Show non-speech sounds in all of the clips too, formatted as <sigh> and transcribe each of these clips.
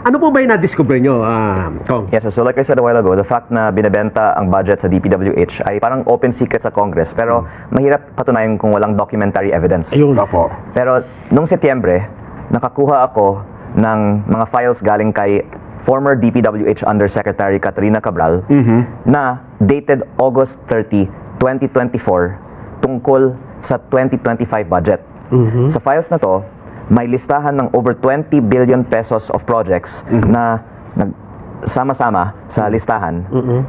Ano po ba yung na-discover nyo, ah, Kong? Yes, sir. so like I said a while ago, the fact na binebenta ang budget sa DPWH ay parang open secret sa Congress pero mahirap patunayan kung walang documentary evidence. Ayun. Opo. Pero nung Setyembre, nakakuha ako ng mga files galing kay former DPWH Undersecretary Catalina Cabral na dated August 30, 2024 tungkol sa 2025 budget. Sa files na to, may listahan ng over 20 billion pesos of projects na nag sama-sama sa listahan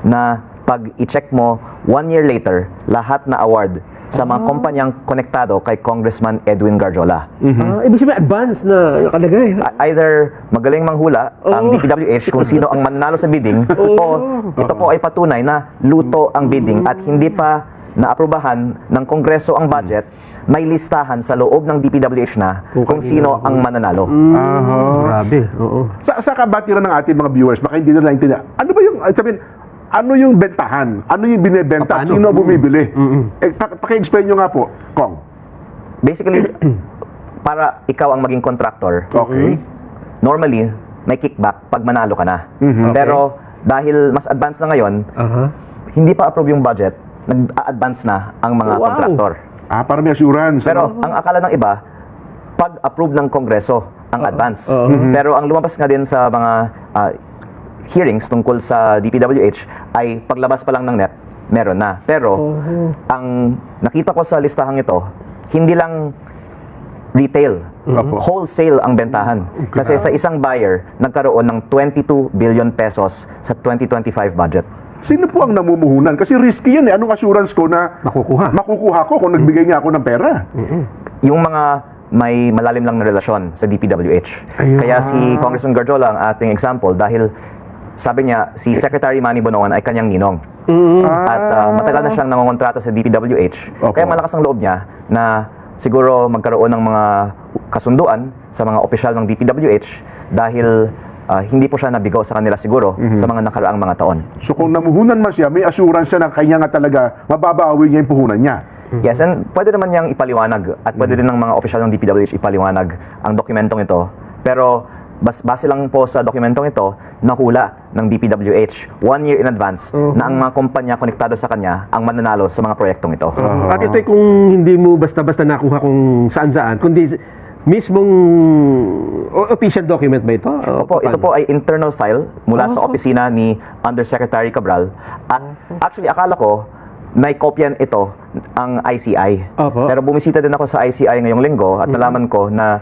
na pag i-check mo one year later, lahat na award sa mga kumpanyang konektado kay Congressman Edwin Garjola. Ah, ibig sabihin, advance na nakalagay. Either magaling manghula ang Oo. DPWH kung sino ang mananalo sa bidding <laughs> o ito po ay patunay na luto ang bidding at hindi pa naaprubahan ng Kongreso ang budget, may listahan sa loob ng DPWH na Kung kung sino ang mananalo. Aha. Grabe, oo. Sa, sa kabatiran ng ating mga viewers, baka hindi nila naintindihan. Ano ba yung, sabihin, ano yung bentahan? Ano yung binebenta? Paano? Sino bumibili? Mm-mm. Eh, pa- paki-explain nyo nga po, Kong. Basically, <clears throat> para ikaw ang maging contractor, Okay. normally, may kickback pag manalo ka na. Mhm. Pero dahil mas advanced na ngayon, Aha. hindi pa approve yung budget, nag-advance na ang mga Wow. contractor. Ah, para may assurance. Pero ano? ang akala ng iba, pag approve ng Kongreso ang advance. Oo. Mhm. Pero ang lumabas nga din sa mga ah, hearings tungkol sa DPWH ay paglabas pa lang ng net, meron na. Pero ang nakita ko sa listahang ito, hindi lang retail, Opo. wholesale ang bentahan. Kasi sa isang buyer, nagkaroon ng 22 billion pesos sa 2025 budget. Sino po ang namumuhunan? Kasi risky yan eh. Anong assurance ko na Makukuha. makukuha ko kung nagbigay niya ako ng pera? yung mga may malalim lang na relasyon sa DPWH. Ayun. Kaya si Congressman Garjola ang ating example dahil sabi niya si Secretary Manny Bonoan ay kanyang ninong. Mm. At uh, matagal na siyang nangongontrata sa DPWH. Opo. Kaya malakas ang loob niya na siguro magkaroon ng mga kasunduan sa mga opisyal ng DPWH dahil uh, hindi po siya nabigo sa kanila siguro sa mga nakaraang mga taon. So kung namuhunan man siya, may assurance siya na kanya nga talaga mababawi niya yung puhunan niya. Yes, and pwede naman niyang ipaliwanag at pwede din ng mga opisyal ng DPWH ipaliwanag ang dokumentong ito. Pero bas base lang po sa dokumentong ito, nahula ng DPWH one year in advance Mhm. na ang mga kumpanya konektado sa kanya ang mananalo sa mga proyektong ito. At ito'y kung hindi mo basta-basta nakuha kung saan-saan, kundi mismong o- official document ba ito? O Opo, ito paano? po ay internal file mula sa Ah. opisina ni Undersecretary Cabral. At actually, akala ko, may kopyan ito ang ICI. Opo. Pero bumisita din ako sa ICI ngayong linggo at nalaman ko na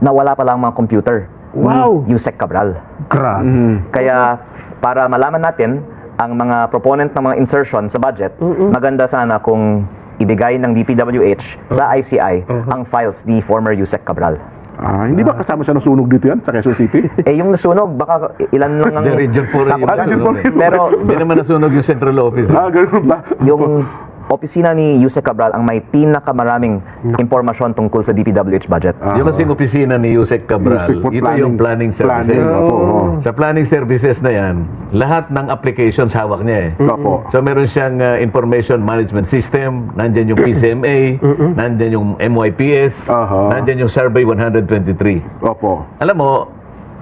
nawala pala ang mga computer Wow. ni Yusek Cabral. Grabe. Kaya para malaman natin ang mga proponent ng mga insertion sa budget, maganda sana kung ibigay ng DPWH sa ICI ang files ni former Yusek Cabral. Ah, hindi ba kasama siya ng sunog dito yan sa Quezon City? <laughs> Eh yung nasunog, baka ilan lang ang... The region po rin yung nasunog eh. Pero Hindi naman nasunog yung central office. eh. ah, ganun ba? yung opisina ni Yusek Cabral ang may pinakamaraming impormasyon tungkol sa DPWH budget. Ah. Yung kasing opisina ni Yusek Cabral, Yusek for ito yung planning services. Planning, opo. oo. Sa planning services na yan, lahat ng applications hawak niya eh. Opo. So meron siyang uh, information management system, nandyan yung PCMA, nandyan yung MYPS, Aha. nandyan yung Survey 123. Opo. Alam mo,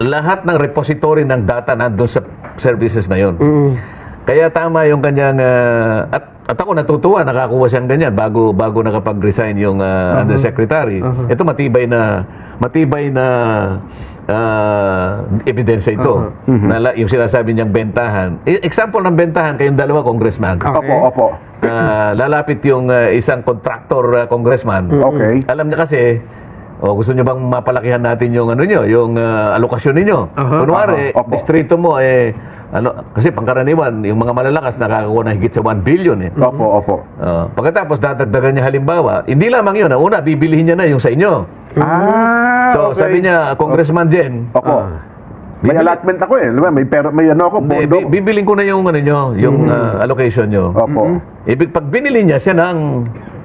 lahat ng repository ng data nandun sa services na yon. Kaya tama yung kanyang ah, at at ako natutuwa nakakuha siyang ganyan bago bago nakapag-resign yung ah, undersecretary. Ito matibay na matibay na ah, ebidensya ito. Na la- yung sinasabi niyang bentahan. E- example ng bentahan kayong dalawa congressman. Opo, opo. Ah, lalapit yung ah, isang contractor ah, congressman. Okay. Alam niya kasi, o gusto niyo bang mapalakihan natin yung ano niyo, yung ah, alokasyon ninyo? Aha. Kunwari, opo. distrito mo eh ano, kasi pangkaraniwan, yung mga malalakas nakakakuha ng higit sa 1 billion eh. Opo, opo. Ah, pagkatapos dadagdagan niya halimbawa, hindi lamang yun. Ang una, bibilihin niya na yung sa inyo. Ah, So, okay. sabi niya, Congressman Jen, Opo. may Bibili- allotment ako eh. Diba? May, pera, may ano ako, hindi, bondo. bi- bibiling ko na yung ano nyo, yung ah, allocation nyo. Opo. Ibig pag binili niya siya ng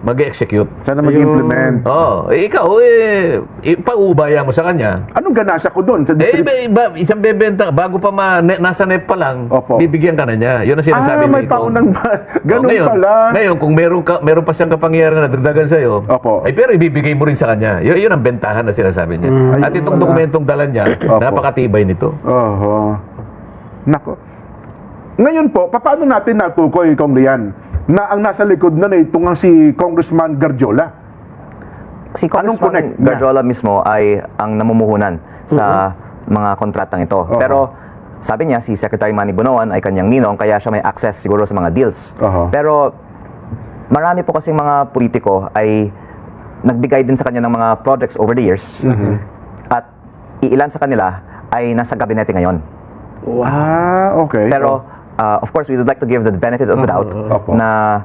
mag-execute. Sana mag-implement. Oh, eh, ikaw, eh, ipaubaya mo sa kanya. Anong ganasya ko doon? Sa Eh, iba, iba, isang bebenta, bago pa ma, ne, nasa net pa lang, Opo. bibigyan ka na niya. Yun ang ah, sinasabi may ni Ikaw. paunang ba? Ganun Oh, ngayon, pala. Ngayon, kung meron, ka, meron pa siyang kapangyarihan na dagdagan sa'yo, Opo. ay pero ibibigay mo rin sa kanya. Yun, yun ang bentahan na sinasabi niya. At ayun itong pala. dokumentong dala niya, Opo. napakatibay nito. Oho. Nako. Ngayon po, paano natin natukoy, Kong Lian, na ang nasa likod na na itong si Congressman Garjola? Si Anong Congressman connect niya? Garjola mismo ay ang namumuhunan sa mga kontratang ito. Oo. Pero sabi niya, si Secretary Manny Bonoan ay kanyang ninong, kaya siya may access siguro sa mga deals. Oo. Pero marami po kasing mga politiko ay nagbigay din sa kanya ng mga projects over the years. Mm-hmm. At iilan sa kanila ay nasa gabinete ngayon. Ah, okay. Pero uh, of course, we would like to give the benefit of the doubt Opo. na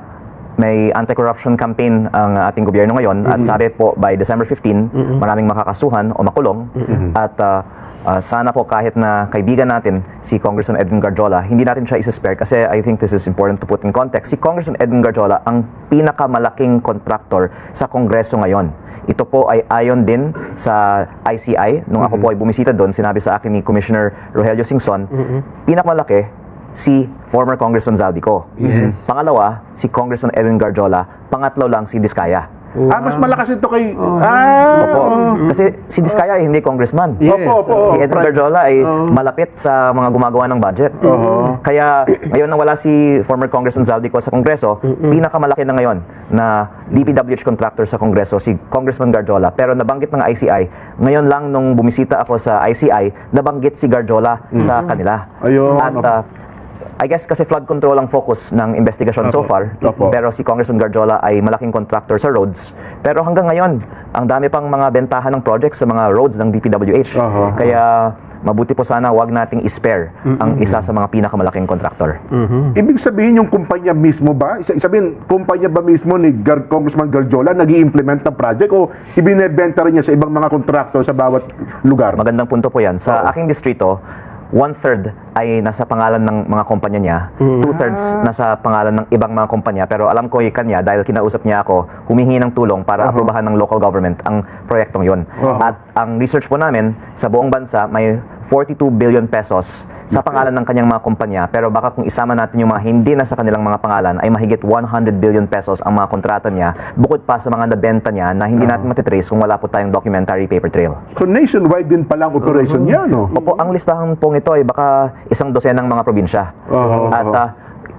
may anti-corruption campaign ang ating gobyerno ngayon at sabi po by December 15, maraming makakasuhan o makulong at uh, uh, sana po kahit na kaibigan natin si Congressman Edwin Garjola, hindi natin siya isa-spare kasi I think this is important to put in context. Si Congressman Edwin Garjola ang pinakamalaking contractor sa Kongreso ngayon. Ito po ay ayon din sa ICI. Nung ako po ay bumisita doon, sinabi sa akin ni Commissioner Rogelio Singson, pinakamalaki si former Congressman Zaldico. Yes. Pangalawa, si Congressman Edwin Garjola. Pangatlo lang si Diskaya. ah, mas malakas ito kay... Ah, Opo. Kasi si Diskaya ay hindi congressman. Yes. Opo, opo. Si Edwin. Garjola ay malapit sa mga gumagawa ng budget. Oo. Kaya ngayon nang wala si former Congressman Zaldico sa Kongreso, pinakamalaki na ngayon na DPWH contractor sa Kongreso si Congressman Garjola. Pero nabanggit ng ICI, ngayon lang nung bumisita ako sa ICI, nabanggit si Garjola sa kanila. Ayun. At ah, I guess kasi flood control ang focus ng investigation so far. Opo. Pero si Congressman Garjola ay malaking contractor sa roads. Pero hanggang ngayon, ang dami pang mga bentahan ng projects sa mga roads ng DPWH. Aha. Kaya mabuti po sana wag nating i-spare ang isa sa mga pinakamalaking contractor. Ibig sabihin yung kumpanya mismo ba? Isa- Sabihin, kumpanya ba mismo ni Gar Congressman Garjola nag implement ng project o ibinebenta rin niya sa ibang mga kontraktor sa bawat lugar? Magandang punto po yan. Sa aking distrito, one-third ay nasa pangalan ng mga kumpanya niya, two-thirds nasa pangalan ng ibang mga kumpanya. Pero alam ko yung kanya, dahil kinausap niya ako, humihingi ng tulong para aprobahan ng local government ang proyektong yon. Uh-huh. At ang research po namin, sa buong bansa, may 42 billion pesos sa pangalan ng kanyang mga kumpanya. Pero baka kung isama natin yung mga hindi na sa kanilang mga pangalan, ay mahigit 100 billion pesos ang mga kontrata niya, bukod pa sa mga nabenta niya na hindi natin matitrace kung wala po tayong documentary paper trail. So nationwide din pala ang operation niya, no? Opo, ang listahan pong ito ay baka isang dosenang mga probinsya. Oo. At ah,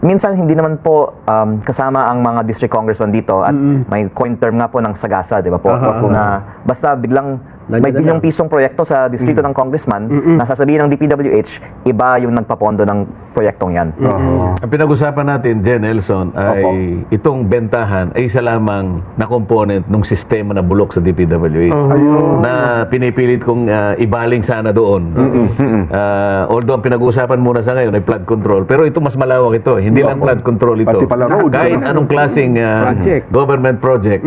minsan hindi naman po um, kasama ang mga district congressman dito at may coin term nga po ng sagasa, di ba po? Aha, aha. Na basta biglang Nandiyan may bilyong pisong proyekto sa distrito ng congressman, nasasabihin ng DPWH, iba yung nagpapondo ng proyektong yan. Oo. Ang pinag-usapan natin, Jen Nelson, ay itong bentahan ay isa lamang na component ng sistema na bulok sa DPWH. Ayun. Na pinipilit kong ah, ibaling sana doon. Ah, although ang pinag-uusapan muna sa ngayon ay flood control, pero ito mas malawak ito. Hindi lang flood control ito. Pati pala road. Kahit anong klaseng ah, Project. government project,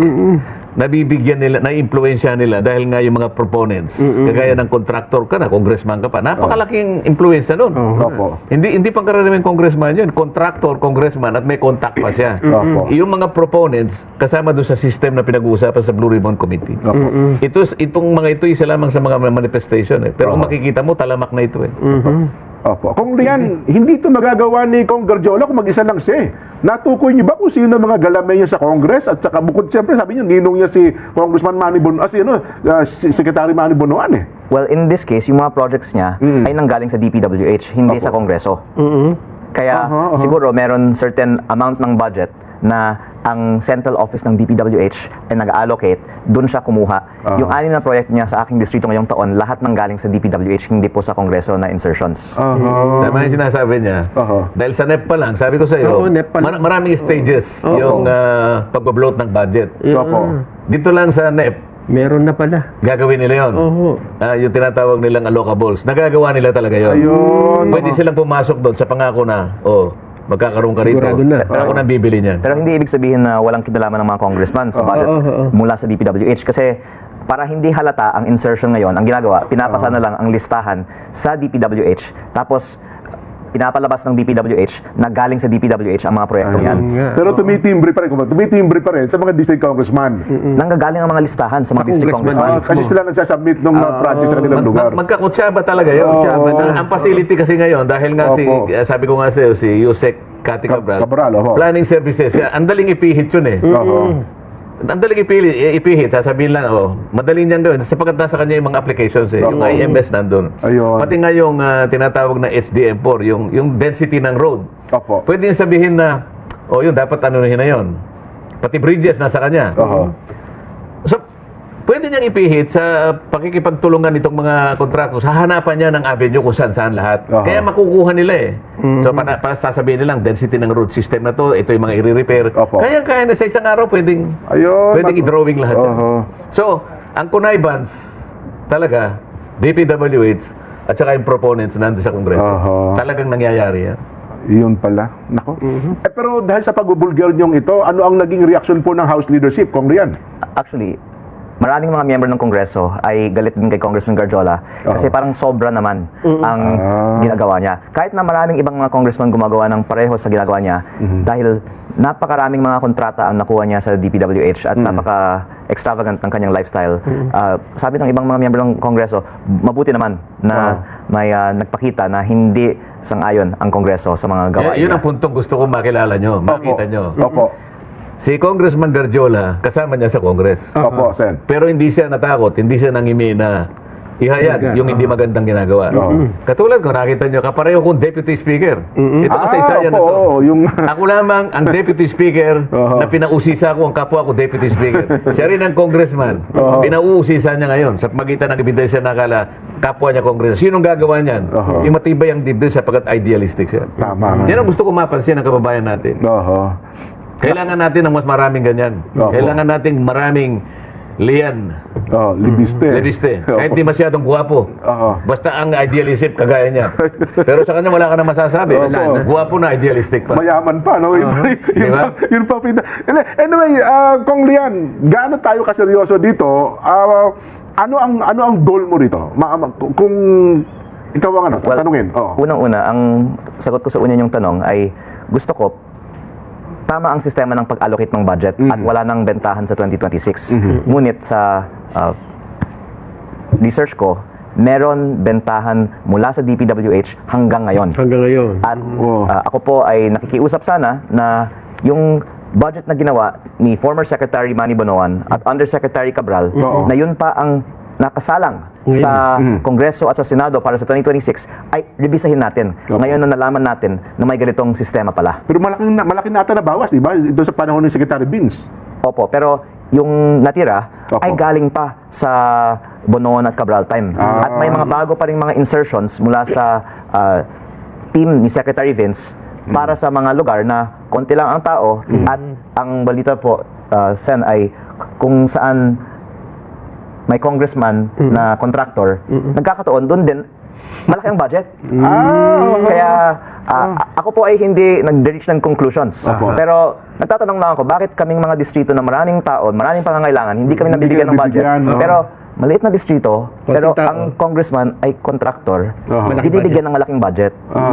nabibigyan nila, na-impluensya nila dahil nga yung mga proponents, kagaya ng contractor ka na, congressman ka pa, napakalaking impluensya nun. Opo. Hindi hindi pangkaraniwang congressman 'yun, contractor, congressman at may contact pa siya. Opo. Yung mga proponents kasama doon sa system na pinag-uusapan sa Blue Ribbon Committee. Opo. Ito itong mga ito isa lamang sa mga manifestation eh. Pero kung makikita mo talamak na ito eh. Opo. Kung diyan, hindi ito magagawa ni Kong Garjola kung mag-isa lang siya. eh. Natukoy niyo ba kung sino mga galamay niya sa Congress? At saka bukod siyempre, sabi niyo, ninong niya si Congressman Manny Bonoan, ah, si, ano, ah, si Secretary Manny Bonoan eh. Well, in this case, yung mga projects niya Mm. ay nanggaling sa DPWH, hindi Opo. sa Kongreso. Mhm. Kaya Aha, aha. siguro meron certain amount ng budget na ang central office ng DPWH ay nag-allocate, doon siya kumuha. Aha. Yung anim na project niya sa aking distrito ngayong taon, lahat ng galing sa DPWH, hindi po sa Kongreso na insertions. Aha. Tama yung sinasabi niya. Aha. Dahil sa NEP pa lang, sabi ko sa iyo, lang. mar- maraming stages Oo. yung uh, pagbabloat ng budget. Opo. Dito lang sa NEP, Meron na pala. gagawin nila 'yon. Oo. Ah, yung tinatawag nilang allocables. Nagagawa nila talaga 'yon. Ayun. Pwede silang pumasok doon sa pangako na, oh, magkakaroon ka rito. Sigurado na. Ako nang bibili niyan. Pero hindi ibig sabihin na walang kinalaman ng mga congressman sa budget oo, oo. mula sa DPWH kasi para hindi halata ang insertion ngayon, ang ginagawa, pinapasa na lang ang listahan sa DPWH. Tapos pinapalabas ng DPWH na galing sa DPWH ang mga proyektong yan. Pero tumitimbre pa rin, kumbaga, tumitimbre pa rin sa mga district congressman. Nanggagaling ang mga listahan sa mga Sa district congressman. Ah, congressman. kasi sila nagsasubmit ng mga project sa kanilang lugar. mag, magkakutsaba talaga yun. Kutsaba na. Ang facility kasi ngayon, dahil nga si, Opo. eh, sabi ko nga sa'yo, si Yusek Kati Ka- Cabral, Cabral, oho. planning services, yan, ang daling ipihit yun eh. Oo. Ang daling ipili, i- ipihit, sasabihin lang, oh, madali niyang gawin. Sapagkat nasa kanya yung mga applications eh, yung. IMS nandun. Ayun. Pati nga yung ah, tinatawag na HDM4, yung, yung density ng road. Opo. Pwede yung sabihin na, oh yun, dapat ano na yun. Pati bridges nasa kanya. Oo. Pwede niyang ipihit sa pakikipagtulungan nitong mga kontraktos. Hahanapan niya ng avenue kung saan-saan lahat. Aha. Kaya makukuha nila eh. So, para, para sasabihin nilang density ng road system na to, ito yung mga i-repair. Opo. Kaya kaya na sa isang araw pwedeng, Ayun. pwedeng i-drawing lahat. Oo. So, ang connivance, talaga, DPWH, at saka yung proponents nandun sa Kongreso. Aha. Talagang nangyayari yan. Yun pala. Nako. Eh, pero dahil sa pagbubulgar niyong ito, ano ang naging reaction po ng House leadership, Kong Rian? Actually, maraming mga miyembro ng Kongreso ay galit din kay Congressman Garjola kasi parang sobra naman ang Ah. ginagawa niya. Kahit na maraming ibang mga congressman gumagawa ng pareho sa ginagawa niya dahil napakaraming mga kontrata ang nakuha niya sa DPWH at napaka-extravagant ng kanyang lifestyle. Ah, sabi ng ibang mga miyembro ng Kongreso, mabuti naman na may ah, nagpakita na hindi sang-ayon ang Kongreso sa mga gawain Y- yun niya. ang puntong gusto kong makilala nyo, makita nyo. Opo. Si Congressman Garjola, kasama niya sa Congress. Opo, Sen. Pero hindi siya natakot, hindi siya nangimi na ihayag yung hindi magandang ginagawa. Oo. Katulad ko, nakita nyo, kapareho kong Deputy Speaker. Ito kasi isa yan na to. oo, yung... <laughs> Ako lamang ang Deputy Speaker Oo. na pinausisa ko ang kapwa ko Deputy Speaker. <laughs> siya rin ang Congressman. Oo. Pinauusisa niya ngayon sa magitan ng ebidensya na akala kapwa niya Congressman. Sinong gagawa niyan? Oo. Yung matibay ang dibdib sapagkat idealistic siya. Tama. Yan ang gusto ko mapansin ng kababayan natin. Oho. Kailangan natin ng mas maraming ganyan. Opo. Kailangan nating maraming liyan, Oh, libiste. leviste. Opo. Kahit di masyadong guwapo. Oo. Basta ang idealistic kagaya niya. <laughs> Pero sa kanya wala ka na masasabi. Wala na. Guwapo na, idealistic pa. Mayaman pa, no? Yun, yun, Di ba? pa, yun pa pina... Anyway, uh, Kong Lian, gaano tayo kaseryoso dito? Ah, ano ang ano ang goal mo rito? Ma, ma- kung ikaw ang ano, Well, tanungin. Oo. Unang-una, ang sagot ko sa una niyong tanong ay gusto ko tama ang sistema ng pag-allocate ng budget at wala nang bentahan sa 2026. Ngunit sa ah, research ko, meron bentahan mula sa DPWH hanggang ngayon. Hanggang ngayon. At Oo. ah, ako po ay nakikiusap sana na yung budget na ginawa ni former Secretary Manny Bonoan at Undersecretary Cabral Oo. na yun pa ang nakasalang Ngayon. sa Mhm. Kongreso at sa Senado para sa 2026 ay rebisahin natin. Oo. Ngayon na nalaman natin na may ganitong sistema pala. Pero malaking malaki nata na bawas, di ba? Ito sa panahon ni Secretary Beans. Opo, pero yung natira Opo. ay galing pa sa Bonoan at Cabral time. Ah. At may mga bago pa rin mga insertions mula sa ah, team ni Secretary Vince para sa mga lugar na konti lang ang tao at ang balita po, ah, Sen, ay kung saan may congressman na contractor, nagkakataon doon din malaki ang budget. Ah, Kaya ah, ako po ay hindi nag-reach ng conclusions. Opo. Pero nagtatanong lang ako, bakit kaming mga distrito na maraming tao, maraming pangangailangan, hindi kami nabibigyan ng budget. nabibigyan, no? Pero maliit na distrito, Konting pero tao. ang congressman ay contractor. Malaki binibigyan ng malaking budget. Ah.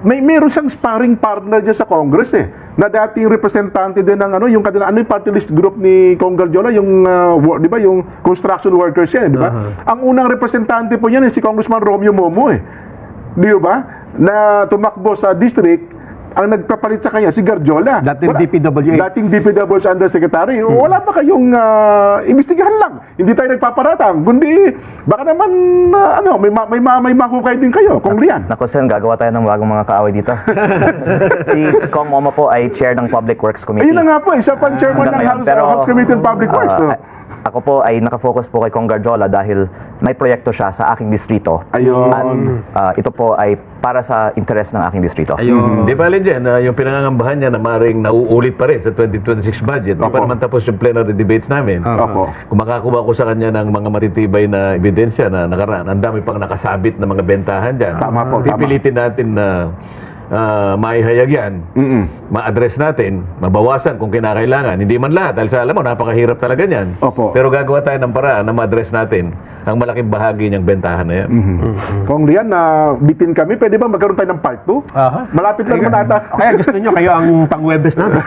May meron siyang sparring partner diyan sa Congress eh. Na dating representante din ng ano, yung kanila ano yung party list group ni Kong Garjola, yung uh, wo- 'di ba, yung construction workers yan, eh, 'di ba? Ang unang representante po niyan eh, si Congressman Romeo Momo eh. 'Di ba? Na tumakbo sa district ang nagpapalit sa kanya si Garjola. Dating Wala- DPWH. Dating DPWH Undersecretary. Wala pa kayong uh, imbestigahan lang. Hindi tayo nagpaparatang. Kundi baka naman uh, ano, may ma- may ma- may mahukay din kayo, Kong Lian. Nako Sen, gagawa tayo ng bagong mga kaaway dito. <laughs> si Kong Momo po ay chair ng Public Works Committee. Ayun na nga po, isa pang chairman ng Hanggang House, ngayon. House Committee on Public Works. ah, no? Ako po ay nakafocus po kay Kong Garjola dahil may proyekto siya sa aking distrito. Ayun. At ah, ito po ay para sa interes ng aking distrito. Ayun. Di ba, dyan, na yung pinangangambahan niya na maring nauulit pa rin sa 2026 budget. Di pa Opo. naman tapos yung plenary debates namin. Opo. Kung makakuha ko sa kanya ng mga matitibay na ebidensya na nakaraan, ang dami pang nakasabit na mga bentahan dyan. Tama po, tama. Pipilitin natin na ah, maihayag yan, Mm-mm. ma-address natin, mabawasan kung kinakailangan. Hindi man lahat, dahil sa alam mo, napakahirap talaga niyan. Opo. Pero gagawa tayo ng paraan na ma-address natin ang malaking bahagi niyang bentahan na yan. Kung Rian, na bitin kami, pwede ba magkaroon tayo ng part 2? Aha. Malapit lang naman ata. <laughs> Kaya gusto nyo, kayo ang pang-webes na. <laughs>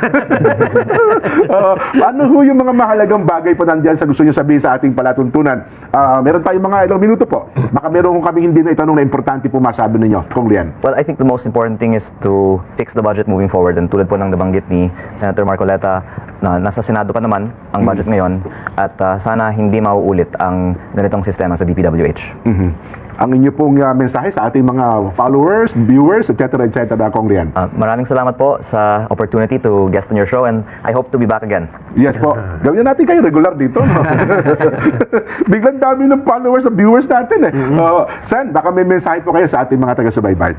Uh, ano ho yung mga mahalagang bagay po nandiyan sa gusto nyo sabihin sa ating palatuntunan? Ah, meron tayong mga ilang minuto po. Baka meron kung kami hindi na itanong na importante po masabi ninyo, Kong Rian. Well, I think the most important thing is to fix the budget moving forward. And tulad po ng nabanggit ni Senator Marcoleta, na nasa Senado pa naman ang budget ngayon at ah, sana hindi mauulit ang ganitong sistema sa DPWH. Mhm. Ang inyo pong ah, mensahe sa ating mga followers, viewers, etc. etc. Kong Rian. Ah, maraming salamat po sa opportunity to guest on your show and I hope to be back again. Yes po. <laughs> Gawin natin kayo regular dito. No? <laughs> Biglang dami ng followers at viewers natin eh. Uh, Sen, baka may mensahe po kayo sa ating mga taga-subaybay.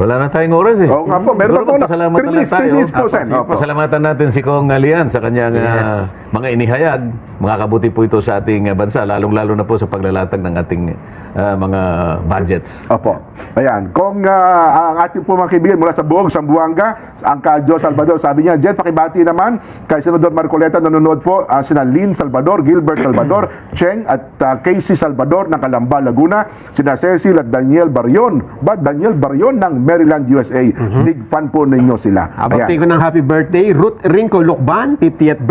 Wala na tayong oras eh. Oo nga po, meron Siguro po na- magpasalamat three na lang tayo. minutes po, Sen. Ah, Opo. Pasalamatan natin si Kong Alian sa kanyang ah, mga inihayag. Makakabuti po ito sa ating ah, bansa, lalong-lalo na po sa paglalatag ng ating ah, mga budgets. Opo. Ayan. Kung ah, ang ating po mga kaibigan mula sa Buog, Sambuanga, ang Kadyo Salvador, sabi niya, Jen, pakibati naman kay Senador Marcoleta, nanonood po, uh, sina Lynn Salvador, Gilbert Salvador, Cheng at ah, Casey Salvador ng Calamba, Laguna, sina Cecil at Daniel Barion. Ba, Daniel Barion ng Maryland, USA. Big fan po ninyo sila. Abot ko ng happy birthday, Ruth Rinco Lukban, 50th birthday.